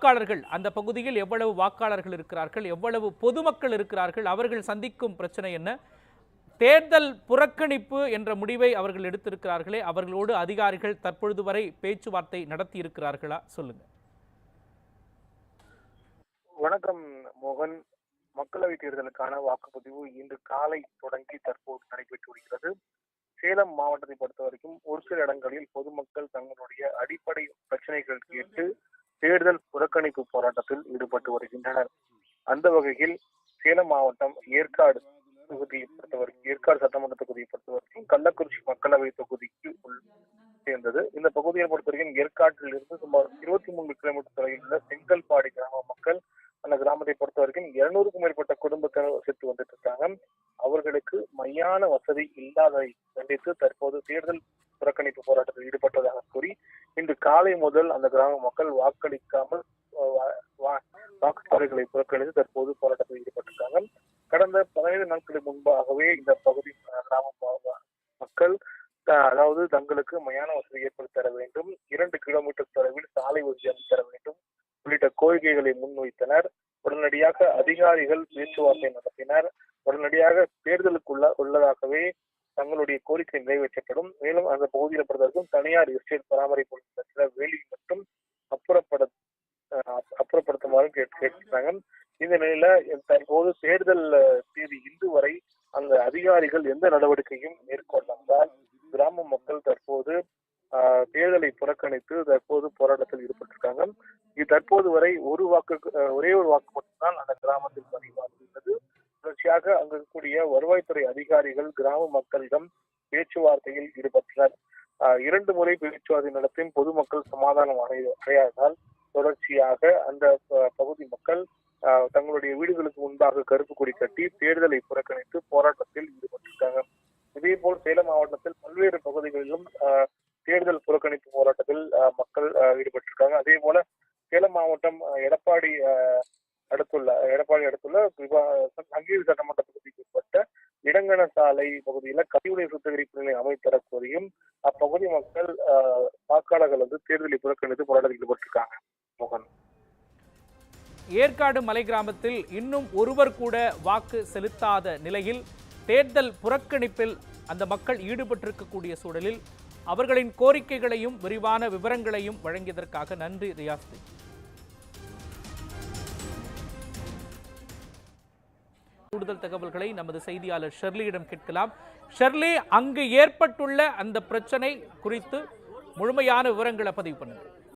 வாக்காளர்கள் அந்த பகுதியில் எவ்வளவு வாக்காளர்கள் இருக்கிறார்கள் எவ்வளவு பொதுமக்கள் இருக்கிறார்கள் அவர்கள் சந்திக்கும் பிரச்சனை என்ன? தேர்தல் புறக்கணிப்பு என்ற முடிவை அவர்கள் எடுத்திருக்கிறார்களே அவர்களோடு அதிகாரிகள் தற்பொழுது வரை பேச்சுவார்த்தை நடத்தி இருக்கிறார்களா சொல்லுங்க. வணக்கம் மோகன். மக்களவைத் தேர்தலுக்கான வாக்குப்பதிவு இன்று காலை தொடங்கி தற்போது நடைபெற்று வருகிறது. சேலம் மாவட்டத்தை பொறுத்த வரைக்கும் ஒரு சில இடங்களில் பொதுமக்கள் தங்களுடைய அடிப்படை பிரச்சனைகள் கேட்டு தேர்தல் போராட்டத்தில் ஈடுபட்டு வருகின்றனர். அந்த வகையில் சேலம் மாவட்டம் ஏற்காடு தொகுதியை பொறுத்தவரைக்கும் ஏற்காடு சட்டமன்ற தொகுதியை பொறுத்தவரைக்கும் கள்ளக்குறிச்சி மக்களவை தொகுதிக்கு உள் சேர்ந்தது. இந்த பகுதியை பொறுத்தவரைக்கும் ஏற்காட்டில் இருந்து சுமார் இருபத்தி மூன்று கிலோமீட்டர் தொலைவில் உள்ள செங்கல்பாடி கிராம மக்கள் அந்த கிராமத்தை பொறுத்த வரைக்கும் இருநூறுக்கும் மேற்பட்ட குடும்பத்தினர் வசித்து வந்துட்டு இருக்காங்க அவர்களுக்கு மையான வசதி இல்லாததை கண்டித்து தற்போது தேர்தல் புறக்கணிப்பு போராட்டத்தில் ஈடுபட்டதாக கூறி இன்று காலை முதல் அந்த கிராம மக்கள் வாக்களிக்காமல் வாக்குச்சாலைகளை புறக்கணித்து தற்போது போராட்டத்தில் ஈடுபட்டிருக்காங்க. கடந்த பதினைந்து நாட்களுக்கு முன்பாகவே இந்த பகுதி கிராம மக்கள் அதாவது தங்களுக்கு மயான வசதி ஏற்படுத்தி தர வேண்டும். இரண்டு கிலோமீட்டர் தொலைவில் சாலை வசதி அமைத்து தர வேண்டும். உள்ளிட்ட கோரிக்கைகளை முன்வைத்தனர். உடனடியாக அதிகாரிகள் பேச்சுவார்த்தை நடத்தினர். உடனடியாக தேர்தலுக்குள்ள உள்ளதாகவே தங்களுடைய கோரிக்கை நிறைவேற்றப்படும். மேலும் அந்த பகுதியில் பொறுத்தவரைக்கும் தனியார் எஸ்டேட் பராமரிப்பு வேலி மட்டும் அப்புறப்பட அப்புறப்படுத்துமாறு கேட்கிறாங்க கேட்டிருக்காங்க. இந்த நிலையில தற்போது தேர்தல் தேதி இன்று வரை அந்த அதிகாரிகள் எந்த நடவடிக்கையும் மேற்கொள்ளாமல் கிராம மக்கள் தற்போது தேர்தலை புறக்கணித்து தற்போது போராட்டத்தில் ஈடுபட்டிருக்காங்க. இது தற்போது வரை ஒரு வாக்கு ஒரே ஒரு வாக்கு மட்டும்தான் அந்த கிராமத்தில் பதிவாகியுள்ளது. தொடர்ச்சியாக அங்கு இருக்கக்கூடிய வருவாய்த்துறை அதிகாரிகள் கிராம மக்களிடம் பேச்சுவார்த்தையில் ஈடுபட்டனர். ஆஹ், இரண்டு முறை பேச்சுவார்த்தை நடத்தியும் பொதுமக்கள் சமாதானம் அடைய அடையாததால் தொடர்ச்சியாக அந்த பகுதி மக்கள் தங்களுடைய வீடுகளுக்கு முன்பாக கருப்பு கொடி கட்டி தேர்தலை புறக்கணித்து போராட்டத்தில் ஈடுபட்டிருக்காங்க. இதே போல் சேலம் மாவட்டத்தில் பல்வேறு பகுதிகளிலும் தேர்தல் புறக்கணிப்பு போராட்டத்தில் மக்கள் ஈடுபட்டிருக்காங்க. அதே போல சேலம் மாவட்டம் எடப்பாடி அடுத்துள்ள எடப்பாடி அடுத்துள்ள விவா- சட்டமன்ற பகுதிக்கு உட்பட்ட இடங்கன சாலை பகுதியில கழிவுநீர் சுத்திகரிப்பு நிலையம் அமைத்தர கோரியும் அப்பகுதி மக்கள் வாக்காளர்கள் வந்து தேர்தலை புறக்கணித்து போராட்டத்தில் ஈடுபட்டிருக்காங்க. மோகன். ஏற்காடு மலை கிராமத்தில் இன்னும் ஒருவர் கூட வாக்கு செலுத்தாத நிலையில் தேர்தல் புறக்கணிப்பில் அந்த மக்கள் ஈடுபட்டிருக்கக்கூடிய சூழலில் அவர்களின் கோரிக்கைகளையும் விரிவான விவரங்களையும் வழங்கியதற்காக நன்றி ரியாஸ்தி கூடுதல் தகவல்களை நமது செய்தியாளர் ஷெர்லியிடம் கேட்கலாம். ஷெர்லி அங்கு ஏற்பட்டுள்ள அந்த பிரச்சனை குறித்து முழுமையான விவரங்களை பதிவு பண்ணுங்கள்.